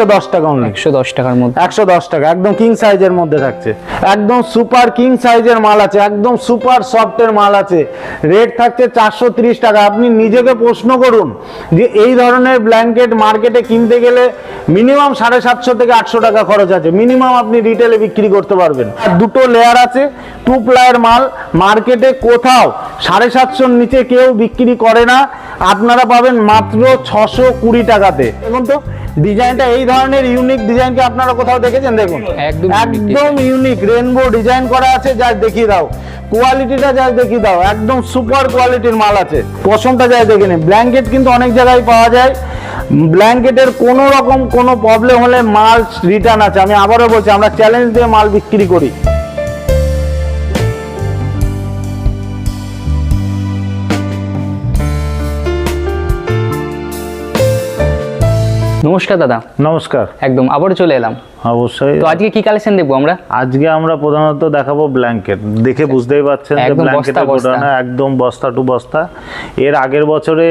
একশো দশ টাকা অনলি একশো দশ টাকার মধ্যে। একশো দশ টাকা একদম কিং সাইজের মধ্যে থাকছে। একদম সুপার কিং সাইজের মাল আছে একদম সুপার সফটের মাল আছে। রেট থাকছে চারশো তিরিশ টাকা। আপনি নিজেকে প্রশ্ন করুন যে এই ধরনের ব্ল্যাঙ্কেট মার্কেটে কিনতে গেলে মিনিমাম সাড়ে সাতশো থেকে আটশো টাকা খরচ আছে। মিনিমাম আপনি রিটেলে বিক্রি করতে পারবেন। আর দুটো লেয়ার আছে টু প্লায়ের মাল। মার্কেটে কোথাও সাড়ে সাতশোর নিচে কেউ বিক্রি করে না। আপনারা পাবেন মাত্র ছশো কুড়ি টাকাতে। দেখুন তো ডিজাইনটা এই ধরনের ইউনিক ডিজাইনকে আপনারা কোথাও দেখেছেন? দেখুন। একদম একদম ইউনিক রেনবো ডিজাইন করা আছে যা দেখিয়ে দাও। কোয়ালিটিটা যা দেখিয়ে দাও একদম সুপার কোয়ালিটির মাল আছে। পশমটা যা দেখে নিন। ব্ল্যাঙ্কেট কিন্তু অনেক জায়গায় পাওয়া যায়। ব্ল্যাঙ্কেটের কোনো রকম কোনো প্রবলেম হলে মাল রিটার্ন আছে। আমি আবারও বলছি আমরা চ্যালেঞ্জ দিয়ে মাল বিক্রি করি। নমস্কার দাদা। নমস্কার। একদম আবার চলে এলাম। অবশ্যই। তো আজকে কি কালেকশন দেখব আমরা? আজকে আমরা প্রধানত দেখাবো ব্ল্যাঙ্কেট দেখে বুঝতেই পারছেন যে ব্ল্যাঙ্কেটের। গোডাউনে একদম বস্তা টু বস্তা। এর আগের বছরে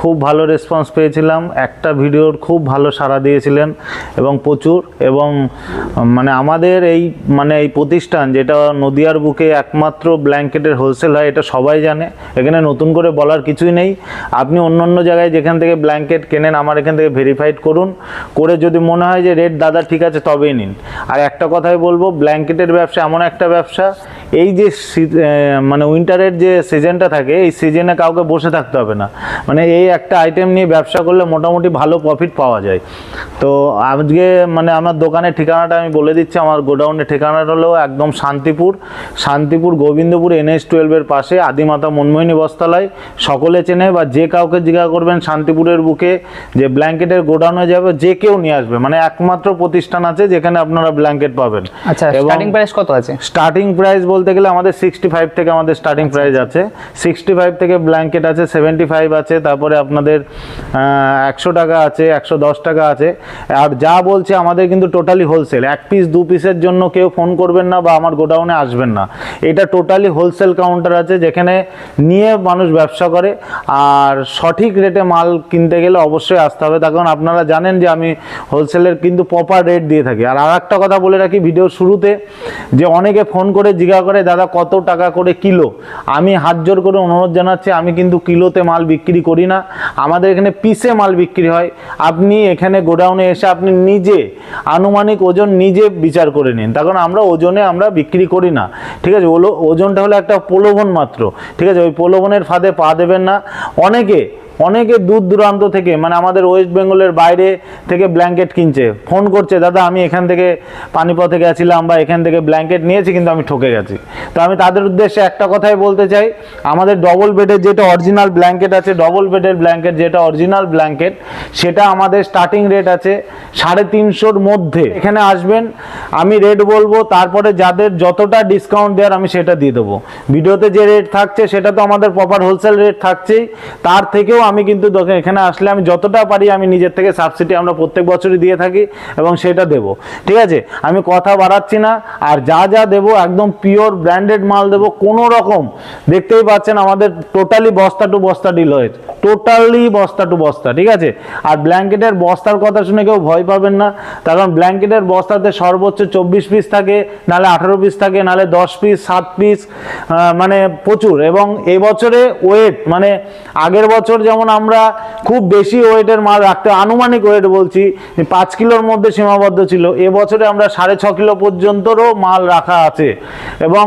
খুব ভালো রেসপন্স পেয়েছিলাম। একটা ভিডিওর খুব ভালো সাড়া দিয়েছিলেন এবং প্রচুর এবং মানে আমাদের এই মানে এই প্রতিষ্ঠান যেটা নদিয়ার বুকে একমাত্র ব্ল্যাঙ্কেটের হোলসেল হয়, এটা সবাই জানে। এখানে নতুন করে বলার কিছুই নেই। আপনি অন্য অন্য জায়গায় যেখান থেকে ব্ল্যাঙ্কেট কেনেন, আমার এখান থেকে ভেরিফাইড করুন। করে যদি মনে হয় যে রেট দাদা ঠিক আছে, তবেই নিন। আর একটা কথাই বলব, ব্ল্যাঙ্কেটের ব্যবসা এমন একটা ব্যবসা এই যে মানে উইন্টারের যে সিজনটা থাকে এই সিজনে কাউকে বসে থাকতে হবে না। মানে এই একটা আইটেম নিয়ে ব্যবসা করলে মোটামুটি ভালো প্রফিট পাওয়া যায়। তো আজকে মানে আমার দোকানের ঠিকানাটা আমি বলে দিচ্ছি আমার গোডাউনের ঠিকানাটা হলো একদম শান্তিপুর শান্তিপুর গোবিন্দপুর এনএস টুয়েলভের পাশে আদিমাতা মনমোহিনী বস্তালয়। সকলে চেনে বা যে কাউকে জিজ্ঞাসা করবেন শান্তিপুরের বুকে যে ব্ল্যাঙ্কেটের গোডাউনে যাবে যে কেউ নিয়ে আসবে। মানে একমাত্র প্রতিষ্ঠান আছে যেখানে আপনারা ব্ল্যাঙ্কেট পাবেন। আচ্ছা স্টার্টিং প্রাইস কত আছে? স্টার্টিং প্রাইস বলতে গেলে আমাদের সিক্সটি ফাইভ থেকে আমাদের স্টার্টিং প্রাইস আছে। সিক্সটি ফাইভ থেকে ব্ল্যাঙ্কেট আছে সেভেন্টি ফাইভ আছে তারপরে আপনাদের একশো টাকা আছে একশো দশ টাকা আছে। আর যা বলছে আমাদের কিন্তু টোটালি হোলসেল এক পিস দু পিসের জন্য কেউ ফোন করবেন না বা আমার গোডাউনে আসবেন না। এটা টোটালি হোলসেল কাউন্টার আছে যেখানে নিয়ে মানুষ ব্যবসা করে। আর সঠিক রেটে মাল কিনতে গেলে অবশ্যই আসতে হবে। তার কারণ আপনারা জানেন যে আমি হোলসেলের কিন্তু প্রপার রেট দিয়ে থাকি। আর আর একটা কথা বলে রাখি ভিডিও শুরুতে যে অনেকে ফোন করে জিজ্ঞাসা করে দাদা, কত টাকা করে কিলো? আমি হাত জোর করে অনুরোধ জানাচ্ছি, আমি কিন্তু কিলোতে মাল বিক্রি করি না। আমাদের এখানে পিসে মাল বিক্রি হয়। আপনি এখানে গোডাউনে এসে আপনি নিজে আনুমানিক ওজন নিজে বিচার করে নিন। তার কারণ আমরা ওজনে আমরা বিক্রি করি না। ঠিক আছে ওজনটা হলো একটা প্রলোভন মাত্র। ঠিক আছে, ওই প্রলোভনের ফাঁদে পা দেবেন না। অনেকে অনেকে দূর দূরান্ত থেকে মানে আমাদের ওয়েস্ট বেঙ্গলের বাইরে থেকে ব্ল্যাঙ্কেট কিনছে। ফোন করছে, দাদা, আমি এখান থেকে পানিপথে গেছিলাম বা এখান থেকে ব্ল্যাঙ্কেট নিয়েছি, কিন্তু আমি ঠকে গেছি। তো আমি তাদের উদ্দেশ্যে একটা কথাই বলতে চাই, আমাদের ডবল বেডের যেটা অরিজিনাল ব্ল্যাঙ্কেট আছে ডবল বেডের ব্ল্যাঙ্কেট যেটা অরিজিনাল ব্ল্যাঙ্কেট সেটা আমাদের স্টার্টিং রেট আছে সাড়ে তিনশোর মধ্যে। এখানে আসবেন, আমি রেট বলব, তারপরে যাদের যতটা ডিসকাউন্ট দেওয়ার, আমি সেটা দিয়ে দেবো। ভিডিওতে যে রেট থাকছে, সেটা তো আমাদের প্রপার হোলসেল রেট থাকছেই, তার থেকেও আমি কিন্তু এখানে আসলে আমি যতটা পারি আমি নিজের থেকে সাবসিডি আমরা প্রত্যেক বছরই দিয়ে থাকি এবং সেটা দেব। ঠিক আছে? আমি কথা বাড়াচ্ছি না, আর যা যা দেবো একদম পিওর ব্র্যান্ডেড মাল দেবো, কোনো রকম। দেখতেই পাচ্ছেন আমাদের টোটালি বস্তা টু বস্তা ডিল হয়েছে। টোটালি বস্তা টু বস্তা, ঠিক আছে? আর ব্ল্যাঙ্কেটের বস্তার কথা শুনে কেউ ভয় পাবেন না, কারণ ব্ল্যাঙ্কেটের বস্তাতে সর্বোচ্চ চব্বিশ পিস থাকে, নাহলে আঠারো পিস থাকে, নাহলে দশ পিস সাত পিস মানে প্রচুর। এবং এই বছরে ওয়েট মানে আগের বছর যেমন আমরা খুব বেশি ওয়েটের মাল রাখতে, আনুমানিক ওয়েট বলছি, পাঁচ কিলোর মধ্যে সীমাবদ্ধ ছিল। এবছরে আমরা সাড়ে ছ কিলো পর্যন্তরও মাল রাখা আছে। এবং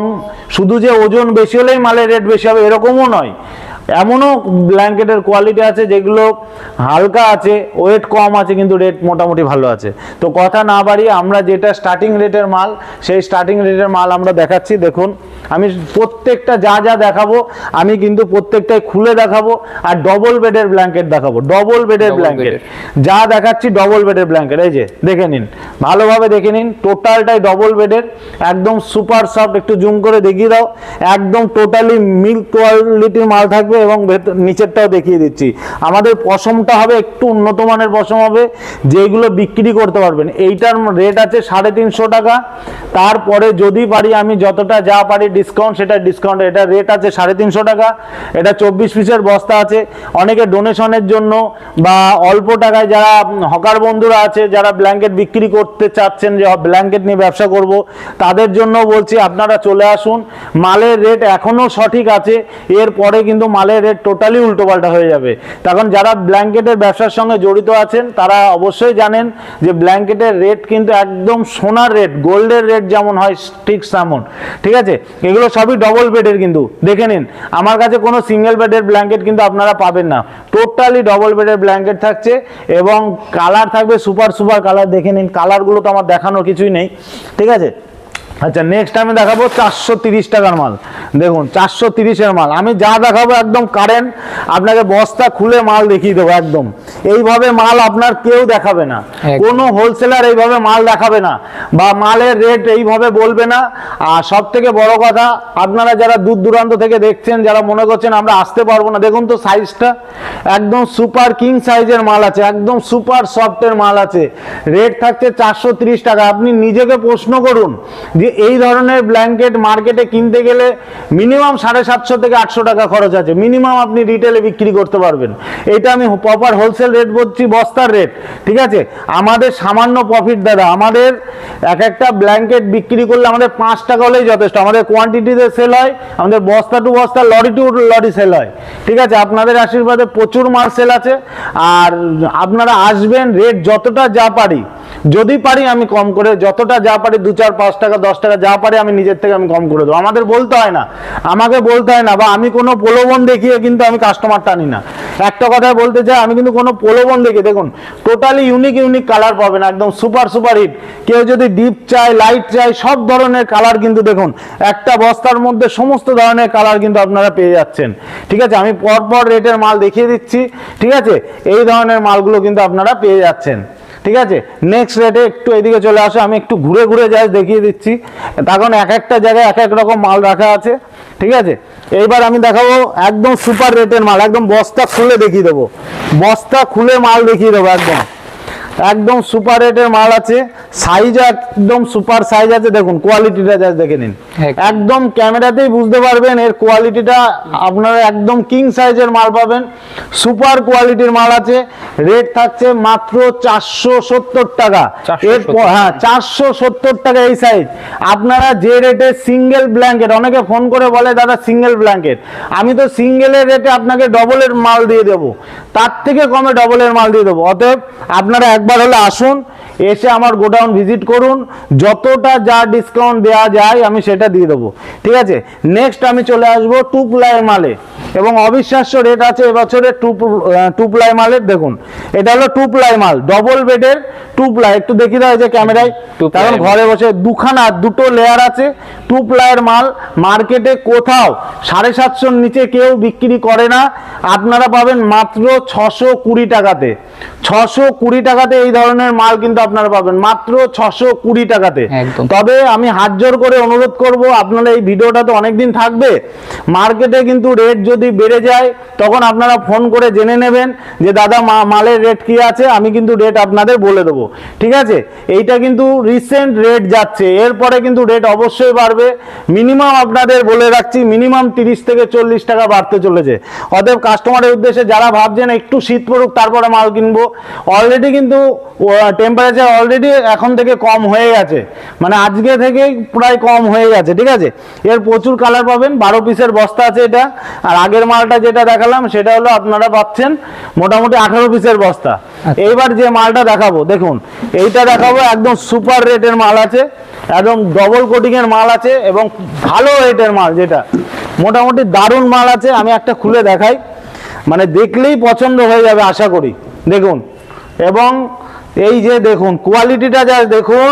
শুধু যে ওজন বেশি হলেই মালের রেট বেশি হবে, এরকমও নয়। এমনও ব্ল্যাঙ্কেটের কোয়ালিটি আছে যেগুলো হালকা আছে ওয়েট কম আছে কিন্তু রেট মোটামুটি ভালো আছে। তো কথা না বাড়িয়ে আমরা যেটা স্টার্টিং রেটের মাল সেই স্টার্টিং রেটের মাল আমরা দেখাচ্ছি। দেখুন আমি প্রত্যেকটা যা যা দেখাবো আমি কিন্তু প্রত্যেকটাই খুলে দেখাবো আর ডবল বেডের ব্ল্যাঙ্কেট দেখাবো। ডবল বেডের ব্ল্যাঙ্কেট যা দেখাচ্ছি ডবল বেডের ব্ল্যাঙ্কেট এই যে দেখে নিন। ভালোভাবে দেখে নিন টোটালটাই ডবল বেডের একদম সুপার সফট একটু জুম করে দেখিয়ে দাও। একদম টোটালি মিল্ক কোয়ালিটির মাল থাকবে। থাকবে এবং নিচেরটাও দেখিয়ে দিচ্ছি। আমাদের পশমটা হবে, একটু উন্নত মানের পশম হবে, যেগুলো বিক্রি করতে পারবেন। এইটার রেট আছে সাড়ে তিনশো টাকা। তারপরে যদি পারি আমি যতটা যা পারি ডিসকাউন্ট সেটা ডিসকাউন্ট এটা রেট আছে সাড়ে তিনশো টাকা। এটা চব্বিশ পিসের বস্তা আছে। অনেকে ডোনেশনের জন্য বা অল্প টাকায় যারা হকার বন্ধুরা আছে, যারা ব্ল্যাঙ্কেট বিক্রি করতে চাচ্ছেন, যে ব্ল্যাঙ্কেট নিয়ে ব্যবসা করব, তাদের জন্য বলছি আপনারা চলে আসুন। মালের রেট এখনও সঠিক আছে। এরপরে কিন্তু মালের রেট টোটালি উল্টোপাল্টা হয়ে যাবে। তখন যারা ব্ল্যাঙ্কেটের ব্যবসার সঙ্গে জড়িত আছেন, তারা অবশ্যই জানেন যে ব্ল্যাঙ্কেটের রেট কিন্তু একদম সোনার রেট গোল্ডের রেট যেমন হয়, ঠিক তেমন। ঠিক আছে? এগুলো সবই ডবল বেডের কিন্তু। দেখে নিন, আমার কাছে কোনো সিঙ্গেল বেডের ব্ল্যাঙ্কেট কিন্তু আপনারা পাবেন না। টোটালি ডবল বেডের ব্ল্যাঙ্কেট থাকছে এবং কালার থাকবে সুপার সুপার কালার দেখে নিন কালারগুলো তো আমার দেখানোর কিছুই নেই। ঠিক আছে? আচ্ছা নেক্সট আমি দেখাবো চারশো তিরিশ টাকার মাল। দেখুন চারশো তিরিশের মাল। আমি যা দেখাবো একদম কারেন্ট আপনাকে বস্তা খুলে মাল দেখিয়ে দেবো একদম। এইভাবে মাল আপনার কেউ দেখাবে না। কোনো হোলসেলার এইভাবে মাল দেখাবে না। বা মালের রেট এইভাবে বলবে না। আর সব থেকে বড় কথা আপনারা যারা দূর দূরান্ত থেকে দেখছেন যারা মনে করছেন আমরা আসতে পারব না দেখুন তো সাইজটা একদম সুপার কিং সাইজের মাল আছে একদম সুপার সফটের মাল আছে। রেট থাকছে চারশো ত্রিশ টাকা। আপনি নিজেকে প্রশ্ন করুন এই ধরনের ব্ল্যাঙ্কেট মার্কেটে কিনতে গেলে মিনিমাম সাড়ে সাতশো থেকে আটশো টাকা খরচ আছে। মিনিমাম আপনি রিটেলে বিক্রি করতে পারবেন। এটা আমি প্রপার হোলসেল রেট বলছি, বস্তার রেট ঠিক আছে? আমাদের সামান্য প্রফিট দাদা, আমাদের এক একটা ব্ল্যাঙ্কেট বিক্রি করলে আমাদের পাঁচ টাকা হলেই যথেষ্ট। আমাদের কোয়ান্টিটিতে সেল হয়, আমাদের বস্তা টু বস্তা লরি টু লরি সেল হয়। ঠিক আছে? আপনাদের আশীর্বাদে প্রচুর মাল সেল আছে। আর আপনারা আসবেন রেট যতটা যা পারি যদি পারি আমি কম করে, যতটা যা পারি, দু চার, পাঁচ টাকা, দশ টাকা যা পারি আমি নিজের থেকে আমি কম করে দেবো। আমাদের বলতে হয় না। আমাকে বলতে হয় না, বা আমি কোনো প্রলোভন দেখিয়ে কিন্তু আমি কাস্টমার টানি না। একটা কথা বলতে চাই, আমি কিন্তু কোনো প্রলোভন দেখি দেখুন টোটালি ইউনিক ইউনিক কালার পাবেন, একদম সুপার সুপার হিট কেউ যদি ডিপ চায় লাইট চায়, সব ধরনের কালার কিন্তু দেখুন, একটা বস্তার মধ্যে সমস্ত ধরনের কালার কিন্তু আপনারা পেয়ে যাচ্ছেন। ঠিক আছে? আমি পর পর রেটের মাল দেখিয়ে দিচ্ছি, ঠিক আছে? এই ধরনের মালগুলো কিন্তু আপনারা পেয়ে যাচ্ছেন। ঠিক আছে? নেক্সট রেটে একটু এদিকে চলে আসো, আমি একটু ঘুরে ঘুরে যাই, দেখিয়ে দিচ্ছি। তখন এক একটা জায়গায় এক এক রকম মাল রাখা আছে, ঠিক আছে? এইবার আমি দেখাবো একদম সুপার রেটের মাল, একদম বস্তা খুলে দেখিয়ে দেবো। বস্তা খুলে মাল দেখিয়ে দেবো, একদম। একদম সুপার রেটের মাল আছে। সাইজ একদম সুপার সাইজ আছে। দেখুন কোয়ালিটিটা জাস্ট দেখে নিন। একদম। একদম ক্যামেরাতেই বুঝতে পারবেন এর কোয়ালিটিটা আপনারা একদম কিং সাইজের মাল পাবেন। সুপার কোয়ালিটির মাল আছে। রেট থাকছে মাত্র চারশো সত্তর টাকা। 470 এরপর হ্যাঁ চারশো সত্তর টাকা এই সাইজ আপনারা যে রেটে সিঙ্গেল ব্ল্যাঙ্কেট অনেকে ফোন করে বলে দাদা সিঙ্গেল ব্ল্যাঙ্কেট আমি তো সিঙ্গেলের রেটে আপনাকে ডবলের মাল দিয়ে দেবো। তার থেকে কমে ডবলের মাল দিয়ে দেবো। অতএব আপনারা একবার হলে আসুন এসে আমার গোডাউন ভিজিট করুন। যতটা যা ডিসকাউন্ট দেওয়া যায় আমি সেটা দিয়ে দেবো। ঠিক আছে? নেক্সট আমি চলে আসব টু প্লাই মালে। এবং অবিশ্বাস্য রেট আছে এবছরে টু টু প্লাই মালের। দেখুন এটা হলো টু প্লাই মাল ডবল বেডের টু প্লাই একটু দেখি দেওয়া যে ক্যামেরায়। কারণ ঘরে বসে দুখানা দুটো লেয়ার আছে। টু প্লাইয়ের মাল মার্কেটে কোথাও সাড়ে সাতশোর নিচে কেউ বিক্রি করে না। আপনারা পাবেন মাত্র ছশো কুড়ি টাকাতে। ছশো কুড়ি টাকাতে এই ধরনের মাল কিন্তু আপনারা পাবেন। মাত্র ছশো কুড়ি টাকাতে। তবে আমি হাত জোর করে অনুরোধ করব আপনারা এই ভিডিওটা তো অনেকদিন থাকবে। মার্কেটে কিন্তু রেট যদি বেড়ে যায় তখন আপনারা ফোন করে জেনে নেবেন যে দাদা মালের রেট কি আছে? আমি কিন্তু রেট আপনাদের বলে দেবো। ঠিক আছে? এইটা কিন্তু রিসেন্ট রেট যাচ্ছে। এরপরে কিন্তু রেট অবশ্যই বাড়বে। মিনিমাম আপনাদের বলে রাখছি মিনিমাম তিরিশ থেকে চল্লিশ টাকা বাড়তে চলেছে। অতএব কাস্টমারের উদ্দেশ্যে যারা ভাবছেন একটু শীত পড়ুক তারপরে মাল কিনবো। অলরেডি কিন্তু টেম্পারেচার অলরেডি এখন থেকে কম হয়ে গেছে। মানে আজকে থেকেই প্রায় কম হয়ে গেছে ঠিক আছে? এর প্রচুর কালার পাবেন বারো পিসের বস্তা আছে এটা। আর আগের মালটা যেটা দেখালাম সেটা হলো আপনারা পাচ্ছেন মোটামুটি আঠারো পিসের বস্তা। এইবার যে মালটা দেখাবো দেখুন এইটা দেখাবো একদম সুপার রেটের মাল আছে একদম ডবল কোটিং এর মাল আছে এবং ভালো রেটের মাল যেটা। মোটামুটি দারুণ মাল আছে আমি একটা খুলে দেখাই। মানে দেখলেই পছন্দ হয়ে যাবে আশা করি। দেখুন এবং এই যে দেখুন কোয়ালিটিটা যা দেখুন,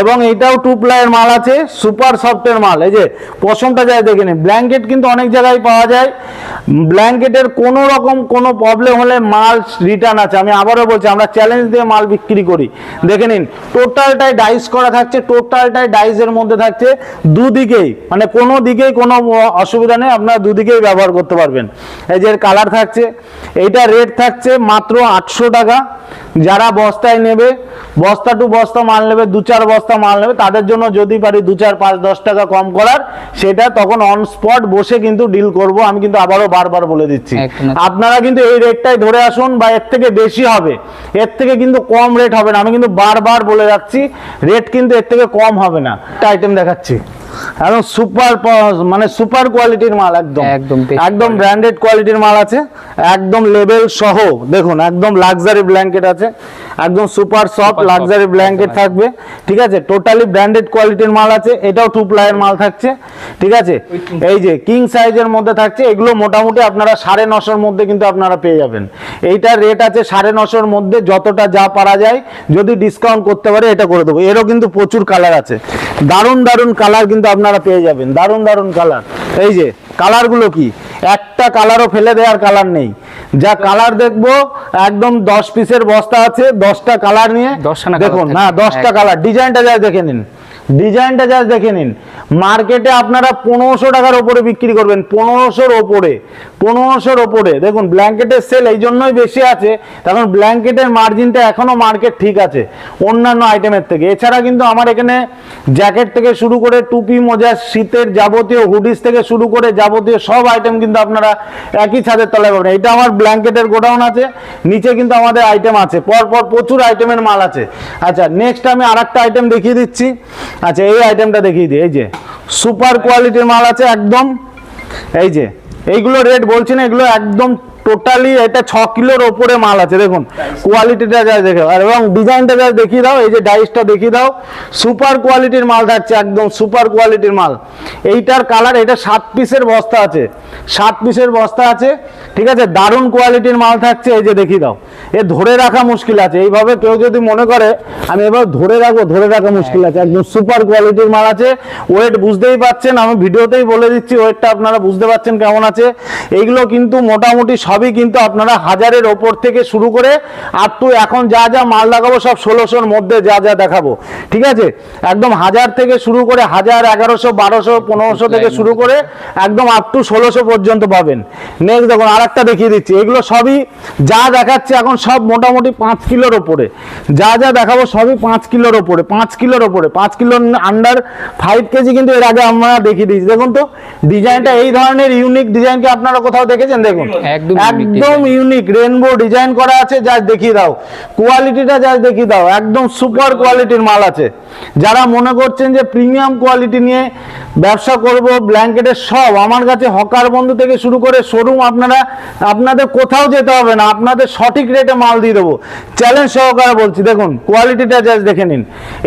এবং এটাও টু প্লাইয়ের মাল আছে সুপার সফটের মাল। এই যে, পশমটা যা দেখে নিন ব্ল্যাঙ্কেট কিন্তু অনেক জায়গায় পাওয়া যায়। ব্ল্যাঙ্কেটের কোনো রকম কোনো প্রবলেম হলে মাল রিটার্ন আছে। আমি আবারও বলছি, আমরা চ্যালেঞ্জ দিয়ে মাল বিক্রি করি। দেখে নিন টোটালটাই ডাইস করা থাকছে টোটালটাই ডাইসের মধ্যে থাকছে। দুদিকেই মানে কোনো দিকেই কোনো অসুবিধা নেই, আপনারা দুদিকেই ব্যবহার করতে পারবেন। এই যে কালার থাকছে, এইটা রেট থাকছে মাত্র আটশো টাকা। যারা বস্তায় নেবে বস্তা টু বস্তা মাল নেবে দু চার বস্তা মাল নেবে তাদের জন্য যদি পারি দু চার পাঁচ দশ টাকা কম করার সেটা তখন অন স্পট বসে কিন্তু ডিল করব আমি কিন্তু আবারও বারবার বলে দিচ্ছি। আপনারা কিন্তু এই রেটটাই ধরে আসুন বা এর থেকে বেশি হবে এর থেকে কিন্তু কম রেট হবে না আমি কিন্তু বারবার বলে যাচ্ছি রেট কিন্তু এর থেকে কম হবে না। একটা আইটেম দেখাচ্ছি। একদম সুপার মানে সুপার কোয়ালিটির মাল একদম। একদম একদম ব্র্যান্ডেড কোয়ালিটির মাল আছে একদম লেভেল সহ দেখুন একদম লাক্সারি ব্ল্যাঙ্কেট আছে একদম সুপার সফট লাক্সারি ব্ল্যাঙ্কেট থাকবে ঠিক আছে? টোটালি ব্র্যান্ডেড কোয়ালিটির মাল আছে এটাও টু প্লাইয়ের মাল থাকছে ঠিক আছে? এই যে কিং সাইজের মধ্যে থাকছে এগুলো মোটামুটি আপনারা সাড়ে নশোর মধ্যে কিন্তু আপনারা পেয়ে যাবেন। এইটার রেট আছে সাড়ে নশোর মধ্যে যতটা যা পারা যায় যদি ডিসকাউন্ট করতে পারে এটা করে দেবো। এরও কিন্তু প্রচুর কালার আছে। দারুণ দারুণ কালার কিন্তু আপনারা পেয়ে যাবেন। দারুণ দারুণ কালার এই যে কালারগুলো কি? একটা কালারও ফেলে দেওয়ার কালার নেই। যা কালার দেখব একদম দশ পিসের বস্তা আছে দশটা কালার নিয়ে দশটা দেখুন না দশটা এক- কালার ডিজাইনটা যা দেখে নিন। ডিজাইনটা যা দেখে নিন। মার্কেটে আপনারা পনেরোশো টাকার ওপরে বিক্রি করবেন, পনেরোশোর ওপরে পনেরোশোর ওপরে। দেখুন ব্ল্যাঙ্কেটের সেল এই জন্যই বেশি আছে, কারণ ব্ল্যাঙ্কেটের মার্জিনটা এখনও মার্কেট ঠিক আছে, অন্যান্য আইটেমের থেকে। এছাড়া কিন্তু আমার এখানে জ্যাকেট থেকে শুরু করে টুপি, মোজা, শীতের যাবতীয় হুডিস থেকে শুরু করে যাবতীয় সব আইটেম কিন্তু আপনারা একই ছাদের তলায় পাবেন। এটা আমার ব্ল্যাঙ্কেটের গোডাউন আছে, নিচে কিন্তু আমাদের আইটেম আছে। পর পর প্রচুর আইটেমের মাল আছে। আচ্ছা নেক্সট আমি আর আইটেম দেখিয়ে দিচ্ছি। আচ্ছা এই আইটেমটা দেখিয়ে দিই, এই যে। সুপার কোয়ালিটির মাল আছে একদম, এই যে। এইগুলো রেট বলছি না, এগুলো একদম টোটালি এটা ছ কিলোর ওপরে মাল আছে, দেখুন। কোয়ালিটিটা যা দেখে, আর এবং ডিজাইনটা যা দেখিয়ে দাও, এই যে ডাইসটা দেখিয়ে দাও সুপার কোয়ালিটির মাল থাকছে একদম সুপার কোয়ালিটির মাল। এইটার কালার এটা সাত পিসের বস্তা আছে, সাত পিসের বস্তা আছে, ঠিক আছে? দারুণ কোয়ালিটির মাল থাকছে, এই যে দেখিয়ে দাও। এ ধরে রাখা মুশকিল আছে, এইভাবে কেউ যদি মনে করে, আমি এবার ধরে রাখব, ধরে রাখা মুশকিল আছে, একদম সুপার কোয়ালিটির মাল আছে। ওয়েট বুঝতেই পারছেন, আমি ভিডিওতেই বলে দিচ্ছি ওয়েটটা আপনারা বুঝতে পারছেন কেমন আছে। এইগুলো কিন্তু মোটামুটি সবই কিন্তু আপনারা হাজারের ওপর থেকে শুরু করে আপ টু এখন যা যা মাল দেখাবো সব ষোলোশোর মধ্যে যা যা দেখাবো ঠিক আছে? একদম হাজার থেকে শুরু করে হাজার এগারোশো বারোশো পনেরোশো থেকে শুরু করে একদম আপ টু ষোলোশো পর্যন্ত পাবেন। নেক্সট দেখুন আর একটা দেখিয়ে দিচ্ছি। এগুলো সবই যা দেখাচ্ছে এখন সব মোটামুটি পাঁচ কিলোর ওপরে। যা যা দেখাবো সবই পাঁচ কিলোর ওপরে পাঁচ কিলোর ওপরে। পাঁচ কিলোর আন্ডার ফাইভ কেজি কিন্তু এর আগে আমরা দেখিয়ে দিয়েছি। দেখুন তো ডিজাইনটা এই ধরনের ইউনিক ডিজাইনকে আপনারা কোথাও দেখেছেন? দেখুন। একদম ইউনিক রেনবো ডিজাইন করা আছে যা দেখিয়ে দাও। কোয়ালিটিটা যা দেখিয়ে দাও, একদম সুপার কোয়ালিটির মাল আছে। যারা মনে করছেন যে প্রিমিয়াম কোয়ালিটি নিয়ে ব্যবসা করব ব্ল্যাঙ্কেটের সব, আমার কাছে হকার বন্ধু থেকে শুরু করে শোরুম আপনারা, আপনাদের কোথাও যেতে হবে না, আপনাদের সঠিক রেটে মাল দিয়ে দেবো। চ্যালেঞ্জ সহকারে বলছি, দেখুন কোয়ালিটিটা জাস্ট দেখে নিন।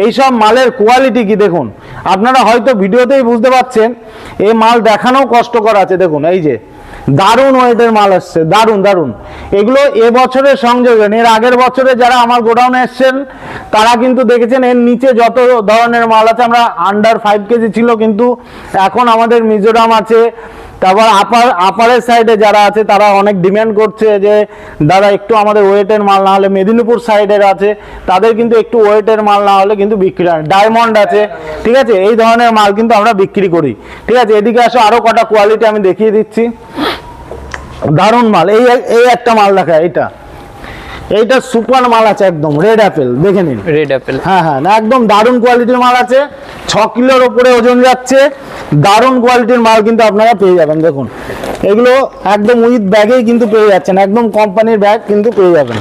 এইসব মালের কোয়ালিটি কি, দেখুন। আপনারা হয়তো ভিডিওতেই বুঝতে পারছেন, এই মাল দেখানোও কষ্টকর আছে, দেখুন, এই যে। দারুণ ওয়েটের মাল আসছে, দারুণ দারুণ। এগুলো এ বছরের সংযোজন, এর আগের বছরে যারা আমার গোডাউনে এসছেন, তারা কিন্তু দেখেছেন এর নিচে যত ধরনের মাল আছে, আমরা আন্ডার ফাইভ কেজি ছিল, কিন্তু এখন আমাদের মিজোরাম আছে, তারপর আপার আপারের সাইডে যারা আছে, তারা অনেক ডিমান্ড করছে যে, দাদা, একটু আমাদের ওয়েটের মাল না হলে মেদিনীপুর সাইডের আছে, তাদের কিন্তু একটু ওয়েটের মাল না হলে কিন্তু বিক্রি হয়। ডায়মন্ড আছে, ঠিক আছে? এই ধরনের মাল কিন্তু আমরা বিক্রি করি। ঠিক আছে? এদিকে আসো আরও কটা কোয়ালিটি আমি দেখিয়ে দিচ্ছি। দারুণ মাল। এই এই একটা মাল দেখা এইটা। এইটা সুপার মাল আছে একদম রেড অ্যাপেল দেখে নিন। রেড অ্যাপেল হ্যাঁ হ্যাঁ না একদম দারুণ কোয়ালিটির মাল আছে। ছ কিলোর ওপরে ওজন যাচ্ছে। দারুণ কোয়ালিটির মাল কিন্তু আপনারা পেয়ে যাবেন দেখুন। এগুলো একদম উইথ ব্যাগেই কিন্তু পেয়ে যাচ্ছেন একদম কোম্পানির ব্যাগ কিন্তু পেয়ে যাবেন।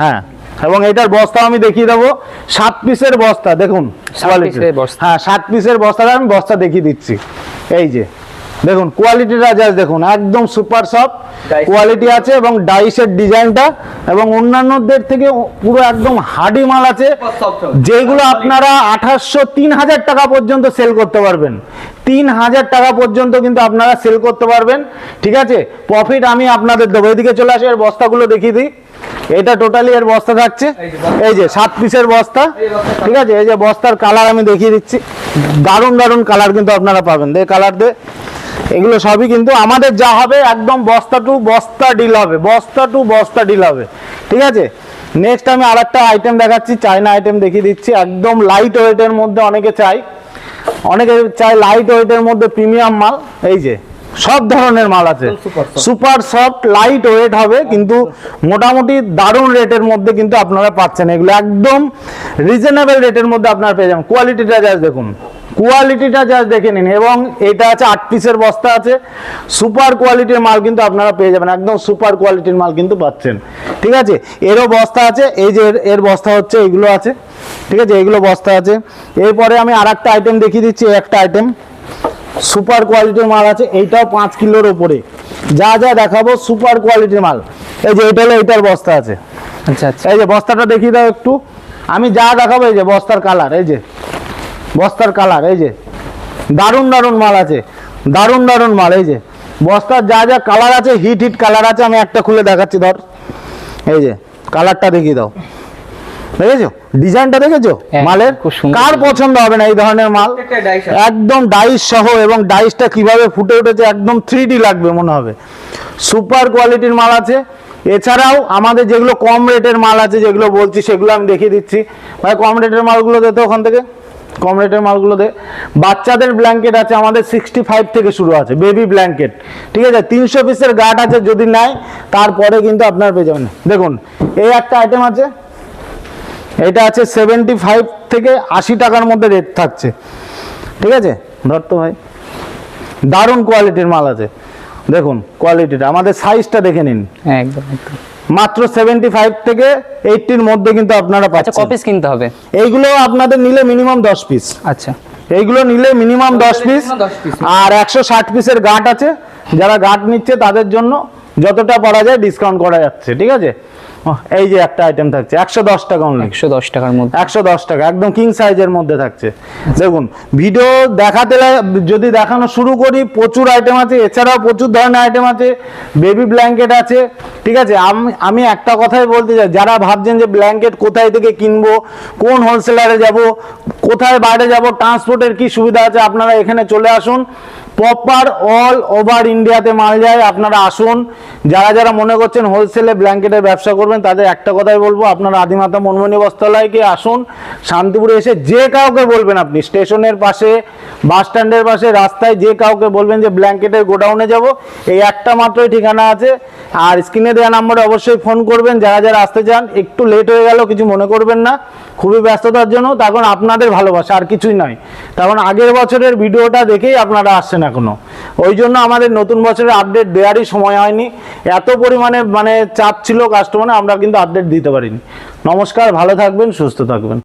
হ্যাঁ এবং এটার বস্তা আমি দেখিয়ে দেবো। সাত পিসের বস্তা দেখুন সাত পিসের বস্তা। হ্যাঁ সাত পিসের বস্তাটা আমি বস্তা দেখিয়ে দিচ্ছি। এই যে দেখুন কোয়ালিটিটা জাস্ট দেখুন একদম সুপার সফট কোয়ালিটি আছে এবং ডাইসের ডিজাইনটা এবং অন্যান্যদের থেকে পুরো একদম হাডি মাল আছে যেগুলো আপনারা আঠাশশো তিন হাজার টাকা পর্যন্ত সেল করতে পারবেন। তিন হাজার টাকা পর্যন্ত কিন্তু আপনারা সেল করতে পারবেন ঠিক আছে? প্রফিট আমি আপনাদের দেবো। এদিকে চলে আসে এর বস্তাগুলো দেখিয়ে দিই। এটা টোটালি এর বস্তা থাকছে। এই যে সাত পিসের বস্তা ঠিক আছে? এই যে বস্তার কালার আমি দেখিয়ে দিচ্ছি। দারুণ দারুণ কালার কিন্তু আপনারা পাবেন। দে কালার দে। এগুলো সবই কিন্তু আমাদের যা হবে একদম বস্তা টু বস্তা ডিল হবে। বস্তা টু বস্তা ডিল হবে। ঠিক আছে? নেক্সট আমি আর একটা আইটেম দেখাচ্ছি চায়না আইটেম দেখিয়ে দিচ্ছি। একদম লাইট ওয়েটের মধ্যে অনেকে চাই অনেকে চাই লাইট ওয়েটের মধ্যে প্রিমিয়াম মাল। এই যে সব ধরনের মাল আছে। সুপার সফট লাইট ওয়েট হবে। কিন্তু মোটামুটি দারুণ রেটের মধ্যে কিন্তু আপনারা পাচ্ছেন। এগুলো একদম রিজনেবল রেটের মধ্যে আপনারা পেয়ে যাবেন। কোয়ালিটিটা জাস্ট দেখুন। কোয়ালিটিটা জাস্ট দেখে নিন এবং এটা আছে আট পিসের বস্তা আছে। সুপার কোয়ালিটির মাল কিন্তু আপনারা পেয়ে যাবেন একদম সুপার কোয়ালিটির মাল কিন্তু পাচ্ছেন। ঠিক আছে? এরও বস্তা আছে এই যে এর- বস্তা হচ্ছে এগুলো আছে। ঠিক আছে? এগুলো বস্তা আছে। এরপরে আমি আর একটা আইটেম দেখিয়ে দিচ্ছি একটা আইটেম সুপার কোয়ালিটির মাল আছে এইটাও পাঁচ কিলোর ওপরে যা যা দেখাবো সুপার কোয়ালিটির মাল। এই যে এটা হলো এইটার বস্তা আছে। আচ্ছা আচ্ছা। এই যে বস্তাটা দেখিয়ে দাও একটু। আমি যা দেখাবো এই যে বস্তার কালার এই যে। বস্তার কালার এই যে। দারুণ দারুণ মাল আছে। দারুণ দারুণ মাল এই যে। বস্তার যা যা কালার আছে হিট হিট কালার আছে আমি একটা খুলে দেখাচ্ছি ধর। এই যে কালারটা দেখিয়ে দাও। দেখেছ? ডিজাইনটা দেখেছ? হ্যাঁ, মালের? কার পছন্দ হবে না এই ধরনের মাল? একদম ডাইস সহ এবং ডাইসটা কীভাবে ফুটে উঠেছে একদম থ্রি লাগবে মনে হবে। সুপার কোয়ালিটির মাল আছে। এছাড়াও আমাদের যেগুলো কম রেটের মাল আছে যেগুলো বলছি সেগুলো আমি দেখিয়ে দিচ্ছি। ভাই কম রেটের মালগুলো দে তো ওখান থেকে। কম রেটের মালগুলো দে। বাচ্চাদের ব্ল্যাঙ্কেট আছে, আমাদের সিক্সটি ফাইভ থেকে শুরু আছে বেবি ব্ল্যাঙ্কেট ঠিক আছে? তিনশো পিসের গার্ড আছে যদি নেয় তারপরে কিন্তু আপনার পেয়ে যাবেন। দেখুন, এই একটা আইটেম আছে। এটা আছে সেভেন্টি ফাইভ থেকে আশি টাকার মধ্যে রেট থাকছে। ঠিক আছে? ধর তো ভাই। দারুণ কোয়ালিটির মাল আছে। দেখুন কোয়ালিটিটা আমাদের সাইজটা দেখে নিন। একদম একদম। মাত্র সেভেন্টি ফাইভ থেকে এইটির মধ্যে কিন্তু আপনারা আচ্ছা পাচ্ছেন। কপিস কিনতে হবে? এইগুলো আপনাদের নিলে মিনিমাম দশ পিস আচ্ছা। এইগুলো নিলে মিনিমাম দশ পিস আর একশো ষাট পিসের গাঁট আছে। যারা গাঁট নিচ্ছে তাদের জন্য যতটা পারা যায় ডিসকাউন্ট করা যাচ্ছে ঠিক আছে? এই যে একটা আইটেম থাকছে একশো দশ টাকা অনলি একশো দশ টাকার মধ্যে। একশো দশ টাকা একদম কিং সাইজের মধ্যে থাকছে। দেখুন ভিডিও দেখাতে যদি দেখানো শুরু করি প্রচুর আইটেম আছে এছাড়াও প্রচুর ধরনের আইটেম আছে বেবি ব্ল্যাঙ্কেট আছে ঠিক আছে? আমি আমি একটা কথাই বলতে চাই যারা ভাবছেন যে ব্ল্যাঙ্কেট কোথায় থেকে কিনবো কোন হোলসেলারে যাব কোথায় বাইরে যাব ট্রান্সপোর্টের কি সুবিধা আছে আপনারা এখানে চলে আসুন। প্রপার অল ওভার ইন্ডিয়াতে মাল যায়, আপনারা আসুন। যারা যারা মনে করছেন হোলসেলে ব্ল্যাঙ্কেটের ব্যবসা করবেন, তাদের একটা কথাই বলব, আপনারা আদিমাতা মনমণি বস্ত্রালয় কি আসুন, শান্তিপুরে এসে যে কাউকে বলবেন আপনি, স্টেশনের পাশে, বাস স্ট্যান্ডের পাশে, রাস্তায় যে কাউকে বলবেন যে ব্ল্যাঙ্কেটের গোডাউনে যাব, এই একটা মাত্রই ঠিকানা আছে। আর স্ক্রিনে দেওয়া নাম্বারে অবশ্যই ফোন করবেন, যারা যারা আসতে চান, একটু লেট হয়ে গেল, কিছু মনে করবেন না। খুবই ব্যস্ততার জন্য, তখন আপনাদের ভালোবাসা, আর কিছুই নয়। তখন আগের বছরের ভিডিওটা দেখেই আপনারা আসছেন। এখনও। ওই জন্য আমাদের নতুন বছরের আপডেট দেওয়ারই সময় হয়নি। এত পরিমাণে মানে চাপ ছিল কাস্টমারে আমরা কিন্তু আপডেট দিতে পারিনি। নমস্কার, ভালো থাকবেন, সুস্থ থাকবেন।